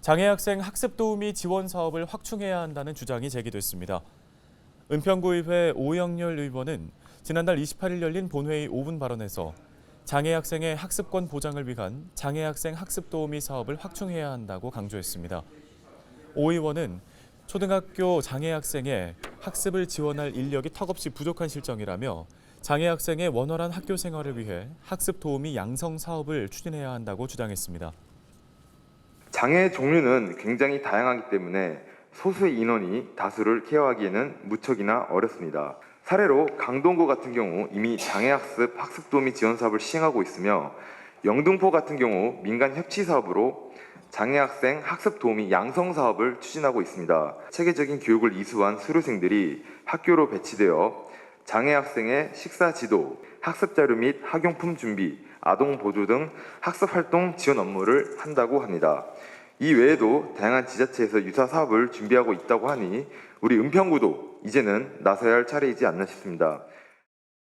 장애 학생 학습 도우미 지원 사업을 확충해야 한다는 주장이 제기됐습니다. 은평구의회 오영렬 의원은 지난달 28일 열린 본회의 5분 발언에서 장애 학생의 학습권 보장을 위한 장애 학생 학습 도우미 사업을 확충해야 한다고 강조했습니다. 오 의원은 초등학교 장애 학생의 학습을 지원할 인력이 턱없이 부족한 실정이라며 장애 학생의 원활한 학교 생활을 위해 학습 도우미 양성 사업을 추진해야 한다고 주장했습니다. 장애 종류는 굉장히 다양하기 때문에 소수의 인원이 다수를 케어하기에는 무척이나 어렵습니다. 사례로 강동구 같은 경우 이미 장애학습 학습도우미 지원 사업을 시행하고 있으며 영등포 같은 경우 민간 협치 사업으로 장애학생 학습 도우미 양성 사업을 추진하고 있습니다. 체계적인 교육을 이수한 수료생들이 학교로 배치되어 장애학생의 식사 지도, 학습 자료 및 학용품 준비, 아동 보조 등 학습 활동 지원 업무를 한다고 합니다. 이 외에도 다양한 지자체에서 유사 사업을 준비하고 있다고 하니 우리 은평구도 이제는 나서야 할 차례이지 않나 싶습니다.